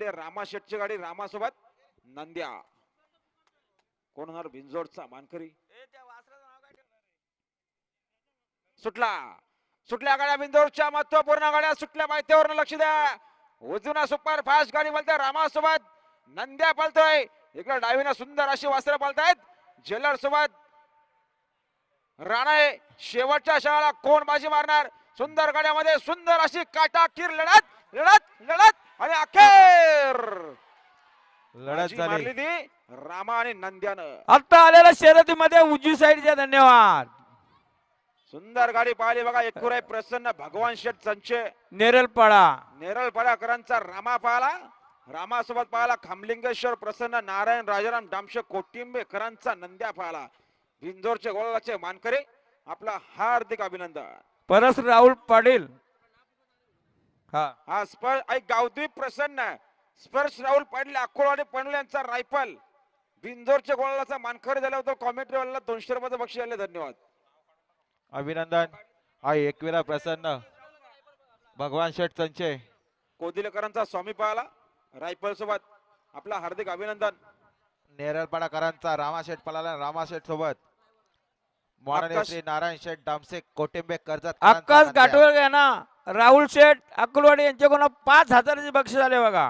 ते रामा शेटची गाडी रामासोबत नंद्या. कोण होणार? भिंजोडचा मानकरी. सुटला. सुटल्या गाड्या बिंदोरच्या महत्त्वपूर्ण गाड्या सुटल्या. माहितीवर लक्ष द्या. उजूना सुपर फास्ट गाडी बोलते रामासोबत. नंद्या पळतोय. इकडे डावीनं सुंदर अशी वासरं पळतायत. जेलर सोबत राणे शेवटच्या शाळा कोण बाजी मारणार? सुंदर गाड्यामध्ये सुंदर अशी काटाकीर लढत लढत आणि अखेर लढत झाली. ती रामा आणि नंद्यानं. आता आलेल्या शर्यतीमध्ये उजवी साईडचे धन्यवाद. सुंदर गाडी पाहिली बघा एकूराय प्रसन्न भगवान शेठ संचे नेरलपाडा. पडाकरांचा रामा पाहला रामासोबत पाहला खामलिंगेश्वर प्रसन्न नारायण राजाराम डामशे कोटिंबेकरांचा नंद्या पाहला. भिंजोरचे गोळाचे मानकरी आपला हार्दिक अभिनंदन. परस राहुल पाटील. हा. हा स्पर्श गावद्वीप प्रसन्न. स्पर्श राहुल पाटील अकोळवाडी पनवेल यांचा रायफल. बिंजोरच्या गोळाचा मानकरी झाला होता कॉमेंट्री वाला दोनशे रुपयाचं बक्षीस आले धन्यवाद. अभिनंदन. हा एकविरा प्रसन्न. भगवान शेठ संचे. कोदिलेकरांचा स्वामी पाहला रायफल सोबत आपला हार्दिक अभिनंदन. नेरळपाडाकरांचा रामाशेठ पलाला रामाशेठ सोबत. माननीय आकाश- श्री नारायण शेठ डामसे कोटिंबे कर्जत आकाश गाठवर घ्या ना राहुल शेठ अकलवाडी यांच्याकडून पाच हजाराचे बक्षीस आले बघा.